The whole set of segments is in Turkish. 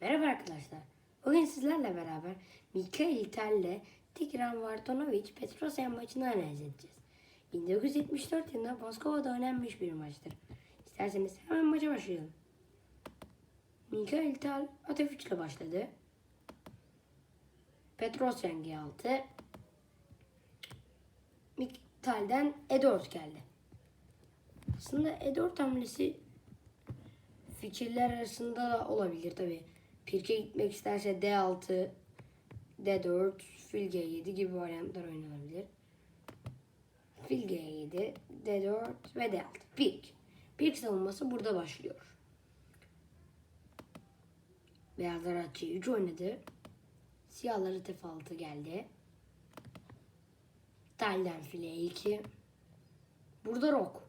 Merhaba arkadaşlar. Bugün sizlerle beraber Mikail Tel'le Tigran Vartanovic Petrosyan maçını analiz edeceğiz. 1974 yılında Moskova'da oynanmış bir maçtır. İsterseniz hemen maça başlayalım. Mikail Tel Atev 3 ile başladı. Petrosyan G6. Miktal'den E4 geldi. Aslında E4 hamlesi fikirler arasında da olabilir tabi. Pirke gitmek isterse D6, D4, fil G7 gibi varyantlar oynanabilir. Fil G7, D4 ve D6. Pirk. Pirk savunması burada başlıyor. Beyazlar at C3 oynadı. Siyahlar at F6 geldi. Telden file 2. Burada rok.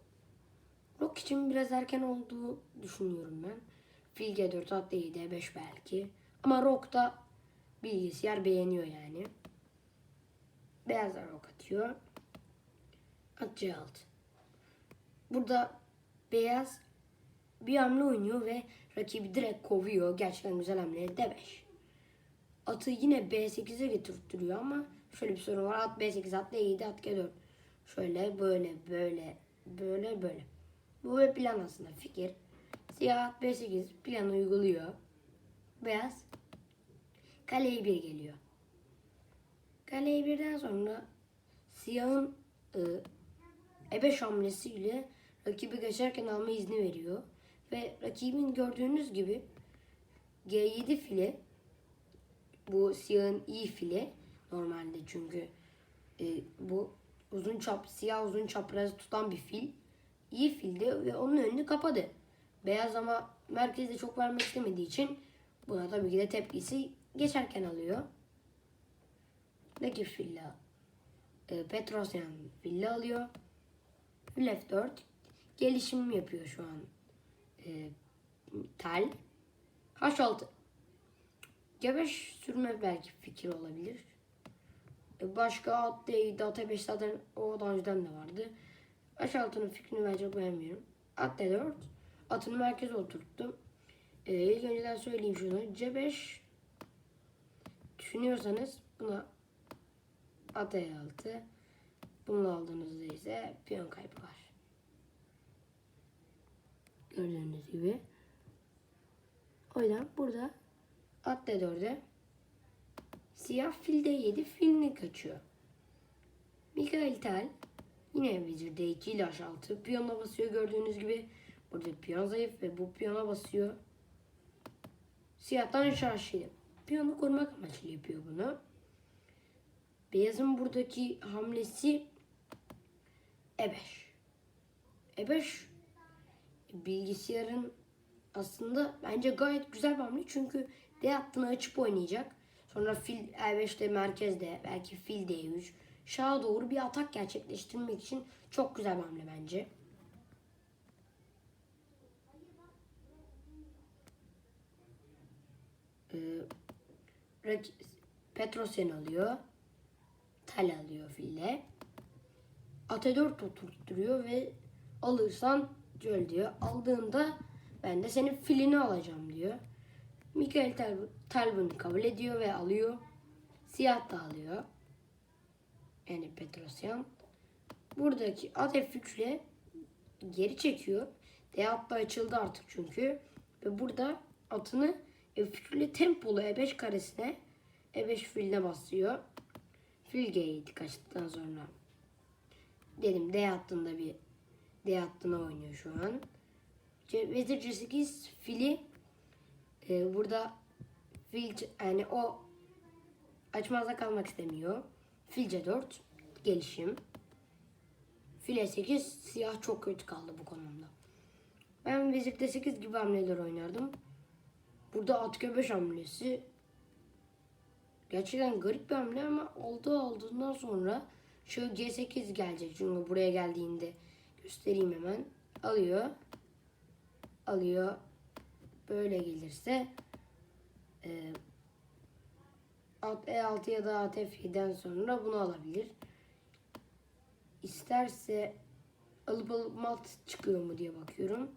Rock için biraz erken olduğu düşünüyorum ben. Fil G4 at D7 D5 belki. Ama Rock da bilgisayar beğeniyor yani. Beyazlar Rock atıyor. At C6. Burada beyaz bir hamle oynuyor ve rakibi direkt kovuyor. Gerçekten güzel hamle. D5. Atı yine B8'e getirtiyor ama şöyle bir sorun var. At B8, at D7, at G4. Şöyle böyle böyle böyle böyle. Bu bir plan aslında fikir. Siyah B8 plan uyguluyor. Beyaz kaleye 1 geliyor. Kaleye 1'den sonra siyahın ı, E5 hamlesiyle rakibi geçerken alma izni veriyor. Ve rakibin gördüğünüz gibi G7 file bu siyahın iyi file normalde çünkü e, bu uzun çap siyah uzun çaprazı tutan bir fil iyi fildi ve onun önünü kapadı. Beyaz ama merkezde çok vermek istemediği için buna tabii ki de tepkisi geçerken alıyor. Rakip filla e, Petrosyan filla alıyor. Fil F4 gelişim yapıyor şu an e, tel. H6 C5 sürme belki fikir olabilir. E, başka at D7, at E5 zaten o daha önceden de vardı. H6'nın fikrini ben çok beğenmiyorum. At D4. Atını merkeze oturttum. Ee, ilk önceden söyleyeyim şunu. C5 düşünüyorsanız buna at E6 bunu aldığınızda ise piyon kaybı var. Gördüğünüz gibi. O yüzden burada at D4'e siyah fil D7 filini kaçıyor. Mikael Tel Yine vezir D2 ile H6. Piyona basıyor gördüğünüz gibi. Burada piyon zayıf ve bu piyona basıyor. Siyahtan H6. Piyonu korumak amaçlı yapıyor bunu. Beyazın buradaki hamlesi E5. E5 bilgisayarın aslında bence gayet güzel bir hamle. Çünkü D hattını açıp oynayacak. Sonra fil E5'te merkezde belki fil D3 şaha doğru bir atak gerçekleştirmek için çok güzel bir hamle bence. Petrosyan alıyor. Tel alıyor fille. Ate 4 oturtturuyor ve alırsan cöl diyor. Aldığında ben de senin filini alacağım diyor. Mikael Tel bunu kabul ediyor ve alıyor. Siyah da alıyor yani Petrosyan. Buradaki at F3 geri çekiyor. D hatta açıldı artık çünkü. Ve burada atını F3 ile tempolu E5 karesine E5 filine basıyor. Fil G7 kaçtıktan sonra. Dedim D hattında bir D hattına oynuyor şu an. Vezir C8 fili e, burada fil yani o açmazda kalmak istemiyor. Fil C4 gelişim. File 8 siyah çok kötü kaldı bu konumda. Ben vezir D8 gibi hamleler oynardım. Burada at G5 hamlesi gerçekten garip bir hamle ama oldu aldığından sonra şu G8 gelecek. Çünkü buraya geldiğinde göstereyim hemen. Alıyor. Alıyor. Böyle gelirse e, at E6 ya da at F7'den sonra bunu alabilir. İsterse alıp alıp mat çıkıyor mu diye bakıyorum.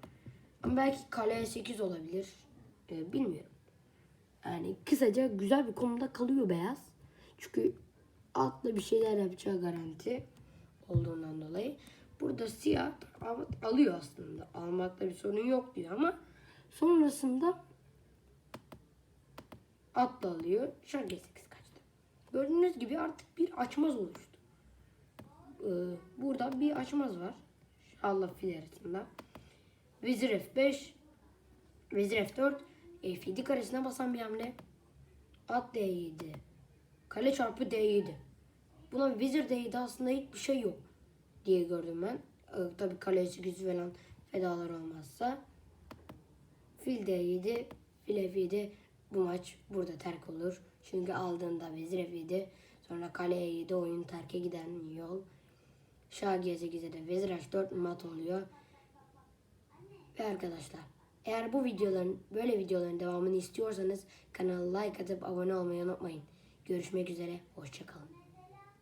Ama belki kale E8 olabilir. Ee, bilmiyorum. Yani kısaca güzel bir konumda kalıyor beyaz. Çünkü atla bir şeyler yapacağı garanti olduğundan dolayı. Burada siyah al- alıyor aslında. Almakta bir sorun yok diyor ama sonrasında at da alıyor. Şu an G8 kaçtı. Gördüğünüz gibi artık bir açmaz oluştu. Ee, burada bir açmaz var. Allah fil arasında. Vezir F5 Vezir F4 F7 karesine basan bir hamle. At D7 Kale çarpı D7 Buna vezir D7 aslında hiçbir şey yok diye gördüm ben. Ee, tabii kale 8 falan fedalar olmazsa. Fil D7 Fil F7 bu maç burada terk olur. Çünkü aldığında vezir F7 sonra kale E7 oyun terke giden yol. Şah G8'e de vezir H4 mat oluyor. Ve arkadaşlar eğer bu videoların böyle videoların devamını istiyorsanız kanala like atıp abone olmayı unutmayın. Görüşmek üzere. Hoşçakalın.